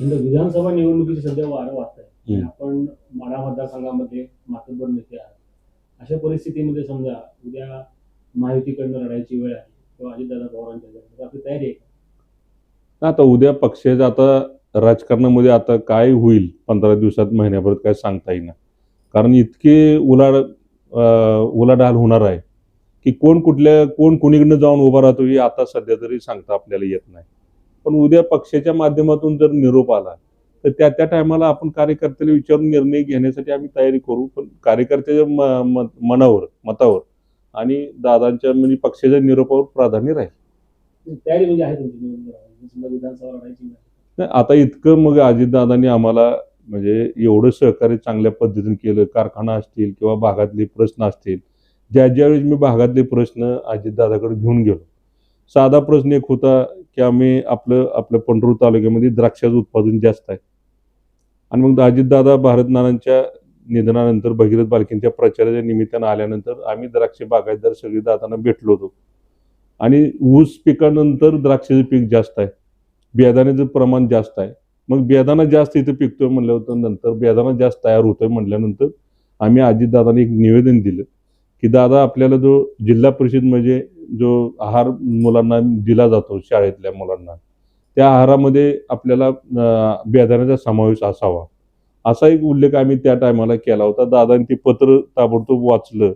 विधानसभा निवडणुकीची सध्या वारं वाहत आहे. आपण माढा मतदारसंघामध्ये मातब्बर नेते आहात. अशा परिस्थितीमध्ये समजा उद्या महायुतीकडनं लढायची वेळ आहे किंवा अजितदादा पवारांच्या आपली तयारी आहे का? आता उद्या पक्षाचं आता राजकारणामध्ये आता काय होईल पंधरा दिवसात महिन्याभरात काय सांगता येईना. कारण इतके उलाढ अं, उलाढाल होणार आहे की कोण कुठल्या कोण कुणीकडनं जाऊन उभा राहतो हे आता सध्या तरी सांगता आपल्याला येत नाही. पण उद्या पक्षाच्या माध्यमातून जर निरोप आला तर त्या त्या टायमाला आपण कार्यकर्त्याला विचारून निर्णय घेण्यासाठी आम्ही तयारी करू. पण कार्यकर्त्याच्या मनावर मतावर आणि दादांच्या म्हणजे पक्षाच्या निरोपावर प्राधान्य राहील. तयारी म्हणजे आहे तुमची विधानसभा लढायची आहे. नाही, आता इतकं मग अजितदादांनी आम्हाला म्हणजे एवढं सहकार्य चांगल्या पद्धतीने केलं. कारखाना असतील किंवा भागातले प्रश्न असतील. ज्या ज्यावेळेस मी भागातले प्रश्न अजितदादाकडे घेऊन गेलो साधा प्रश्न एक होता की आम्ही आपलं आपल्या पंढरूर तालुक्यामध्ये द्राक्षाचं उत्पादन जास्त आहे. आणि मग अजितदादा भारत निधनानंतर भगीरथ बालकींच्या प्रचाराच्या निमित्तानं आल्यानंतर आम्ही द्राक्ष बागायतदार सगळी दादांना भेटलो होतो. आणि ऊस पिकानंतर द्राक्षाचं पीक जास्त आहे. बेदाण्याचं प्रमाण जास्त आहे. मग बेदाना जास्त इथं पिकतोय म्हणलं होतं नंतर बेदाना जास्त तयार होतोय म्हणल्यानंतर आम्ही अजितदादाने एक निवेदन दिलं की दादा आपल्याला जो जिल्हा परिषद म्हणजे जो आहार मुलांना दिला जातो शाळेतल्या मुलांना त्या आहारामध्ये आपल्याला बेदाण्याचा समावेश असावा. असा एक उल्लेख आम्ही त्या टायमाला केला होता. दादाने ते पत्र ताबडतोब वाचलं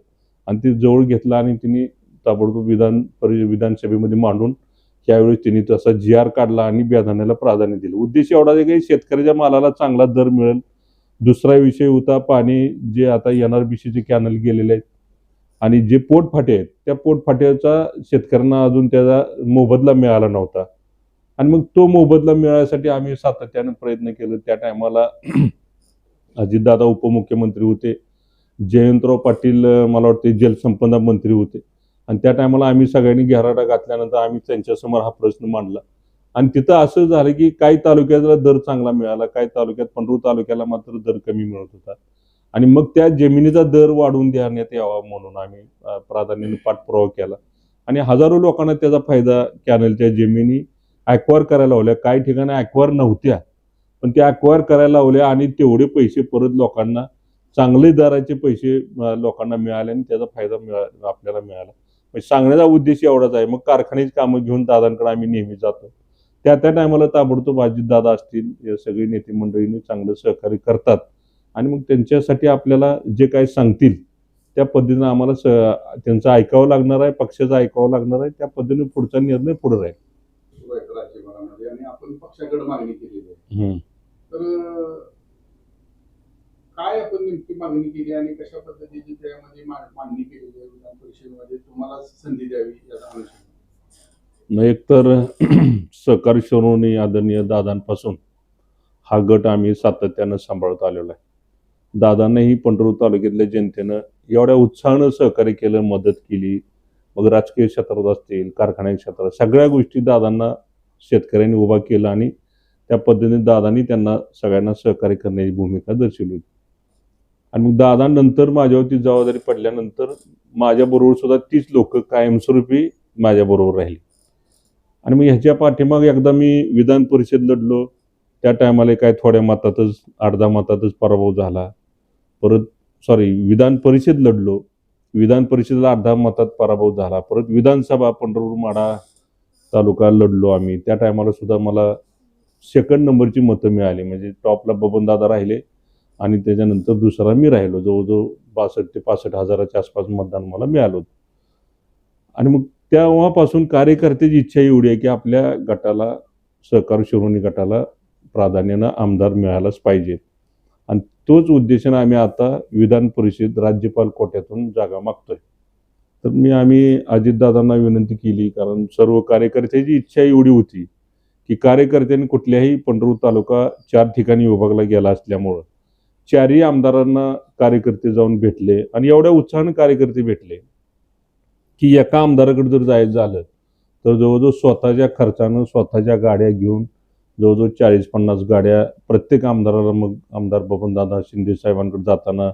आणि ते जवळ घेतलं आणि तिने ताबडतोब विधान परि विधानसभेमध्ये मांडून त्यावेळी तिने तसा जी आर काढला आणि बेदाण्याला प्राधान्य दिलं. उद्देश एवढा आहे काही शेतकऱ्याच्या मालाला चांगला दर मिळेल. दुसरा विषय होता पाणी जे आता एन आर बी सीचे कॅनल गेलेले आहेत. आणि जे पोटफाटे आहेत त्या पोटफाट्याचा शेतकऱ्यांना अजून त्याचा मोबदला मिळाला नव्हता. आणि मग तो मोबदला मिळायसाठी आम्ही सातत्यानं प्रयत्न केले. त्या टायमाला अजितदादा उपमुख्यमंत्री होते. जयंतराव पाटील मला वाटते जलसंपदा मंत्री होते. आणि त्या टायमाला आम्ही सगळ्यांनी घेराडा घातल्यानंतर आम्ही त्यांच्यासमोर हा प्रश्न मांडला. आणि तिथं असं झालं की काही तालुक्याला दर चांगला मिळाला काही तालुक्यात पंढरू तालुक्याला मात्र दर कमी मिळत होता. आणि मग त्या जमिनीचा दर वाढवून देण्यात यावा म्हणून आम्ही प्राधान्याने पाठपुरावा केला. आणि हजारो लोकांना त्याचा फायदा कॅनलच्या जमिनी ॲक्वायर करायला लावल्या. काही ठिकाणी ॲक्वायर नव्हत्या पण त्या ॲक्वायर करायला लावल्या आणि तेवढे पैसे परत लोकांना चांगले दराचे पैसे लोकांना मिळाले आणि त्याचा फायदा मिळा आपल्याला मिळाला. म्हणजे सांगण्याचा उद्देश एवढाच आहे. मग कारखान्याची कामं घेऊन दादांकडे आम्ही नेहमी जातो. त्या त्या टायमाला ताबडतोब दादा असतील या सगळी नेते मंडळींनी चांगलं सहकार्य करतात. आणि मग त्यांच्यासाठी आपल्याला जे काही सांगतील त्या पद्धतीनं आम्हाला स त्यांचं ऐकावं लागणार आहे पक्षाचं ऐकावं लागणार आहे त्या पद्धतीने पुढचा निर्णय पुढे राहील. आणि आपण पक्षाकडे मागणी केलेली आहे. तर अं, काय आपण नेमकी मागणी केली आणि कशा पद्धतीची त्यामध्ये मा- मांडणी केलेली आहे विधान परिषदेमध्ये? तुम्हाला संधी द्यावी याचा एकतर सहकारी शिरोमणी आदरणीय दादांपासून हा गट आम्ही सातत्यानं सांभाळत आलेलो आहे. दादांनाही पंढरपूर तालुक्यातल्या जनतेनं एवढ्या उत्साहानं सहकार्य केलं मदत केली. मग राजकीय क्षेत्रात असतील कारखान्या क्षेत्रात सगळ्या गोष्टी दादांना शेतकऱ्यांनी उभा केला आणि त्या पद्धतीने दादांनी त्यांना सगळ्यांना सहकार्य करण्याची भूमिका दर्शवली होती. आणि मग दादांनंतर माझ्यावरती जबाबदारी पडल्यानंतर माझ्याबरोबर सुद्धा तीच लोक कायमस्वरूपी माझ्याबरोबर राहिली. आणि मग ह्याच्या पाठीमाग एकदा मी विधान परिषद लढलो. त्या टायमाला काय थोड्या मतातच अर्धा मतातच पराभव झाला. परत सॉरी विधान परिषद लढलो. विधान परिषदेला अर्धा मतात पराभव झाला. परत विधानसभा पंढरपूर माडा तालुका लढलो आम्ही. त्या टायमाला सुद्धा मला सेकंड नंबरची मतं मिळाली. म्हणजे टॉपला बबनदादा राहिले आणि त्याच्यानंतर दुसरा मी राहिलो. जवळजवळ बासष्ट ते पासष्ट हजाराच्या आसपास मतदान मला मिळालं होतं. आणि मग तेव्हापासून कार्यकर्त्याची इच्छा एवढी आहे की आपल्या गटाला सहकार शिरोणी गटाला प्राधान्यानं आमदार मिळालाच पाहिजे. तोच उद्देशाने आम्ही आता विधान परिषद राज्यपाल कोट्यातून जागा मागतोय. तर मी आम्ही अजितदादांना विनंती केली कारण सर्व कार्यकर्त्याची इच्छा एवढी होती की कार्यकर्त्यांनी कुठल्याही पंढरपूर तालुका चार ठिकाणी विभागला गेला असल्यामुळं चारही आमदारांना कार्यकर्ते जाऊन भेटले आणि एवढ्या उत्साहानं कार्यकर्ते भेटले की एका आमदाराकडे जर जायचं झालं तर जवळजवळ स्वतःच्या खर्चानं स्वतःच्या गाड्या घेऊन जवळजवळ चाळीस पन्नास गाड्या प्रत्येक आमदाराला मग आमदार बबनदादा शिंदे साहेबांकडे जाताना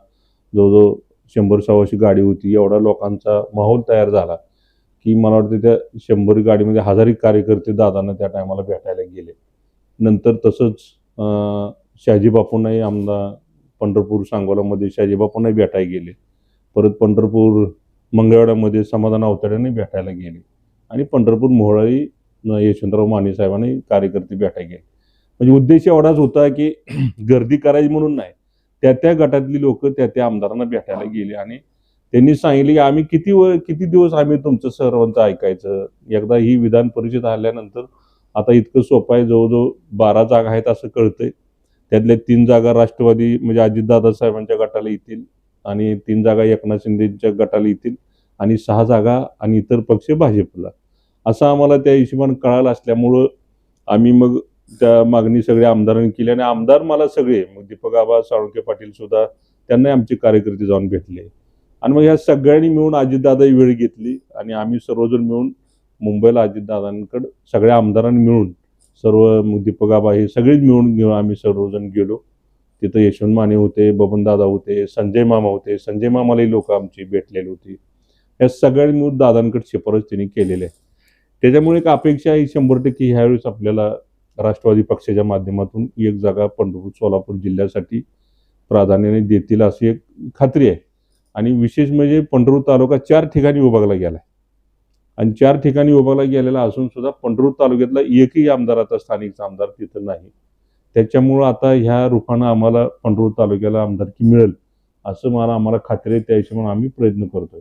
जवळजवळ शंभर सव्वाशे गाडी होती. एवढा लोकांचा माहोल तयार झाला की मला वाटतं त्या शंभर गाडीमध्ये हजारी कार्यकर्ते दादांना त्या टायमाला भेटायला गेले. नंतर तसंच शहाजी बापूंनाही आमदार पंढरपूर सांगोलामध्ये शहाजी बापूंनाही भेटायला गेले. परत पंढरपूर मंगळवाड्यामध्ये समाधान अवताड्यांनी भेटायला गेले. आणि पंढरपूर मोहळाही यशवंतराव माने साहेबांनी कार्यकर्ते भेटायला गेले म्हणजे उद्देश एवढाच होता की गर्दी करायची म्हणून नाही त्या त्या गटातली लोक त्या त्या आमदारांना भेटायला गेली आणि त्यांनी सांगितले की आम्ही किती व किती दिवस आम्ही तुमचं सर्वांचं ऐकायचं? एकदा ही विधान परिषद आल्यानंतर आता इतकं सोपं आहे जवळजवळ बारा जागा आहेत असं कळतंय. त्यातल्या तीन जागा राष्ट्रवादी म्हणजे अजितदादा साहेबांच्या गटाला येतील आणि तीन जागा एकनाथ शिंदेच्या गटाला येतील आणि सहा जागा आणि इतर पक्ष भाजपला. असं आम्हाला त्या हिशोबानं कळालं असल्यामुळं आम्ही मग त्या मागणी सगळ्या आमदारांनी केली आणि आमदार मला सगळे मग दीपक आबा साळुंके पाटील सुद्धा त्यांनाही आमचे कार्यकर्ते जाऊन भेटले. आणि मग ह्या सगळ्यांनी मिळून अजितदादाही वेळ घेतली आणि आम्ही सर्वजण मिळून मुंबईला अजितदादांकडं सगळ्या आमदारांनी मिळून सर्व मग दीपक आबा हे सगळेच मिळून घेऊन आम्ही सर्वजण गेलो. तिथं यशवंत माने होते बबनदादा होते संजय मामा होते संजय मामालाही लोक आमची भेटलेली होती. या सगळ्यांनी मिळून दादांकडे शिफारस त्यांनी केलेली आहे. त्याच्यामुळे एक अपेक्षा ही शंभर टक्के ह्यावेळेस आपल्याला राष्ट्रवादी पक्षाच्या माध्यमातून एक जागा पंढरपूर सोलापूर जिल्ह्यासाठी प्राधान्याने देतील अशी एक खात्री आहे. आणि विशेष म्हणजे पंढरूर तालुका चार ठिकाणी विभागला गेला आहे आणि चार ठिकाणी विभागला गेलेला असून सुद्धा पंढरूर तालुक्यातला एकही आमदार आता स्थानिकचा आमदार तिथं नाही. त्याच्यामुळं आता ह्या रूपानं आम्हाला पंढरूर तालुक्याला आमदारकी मिळेल असं मला आम्हाला खात्री आहे. त्या हिशोबाने आम्ही प्रयत्न करतोय.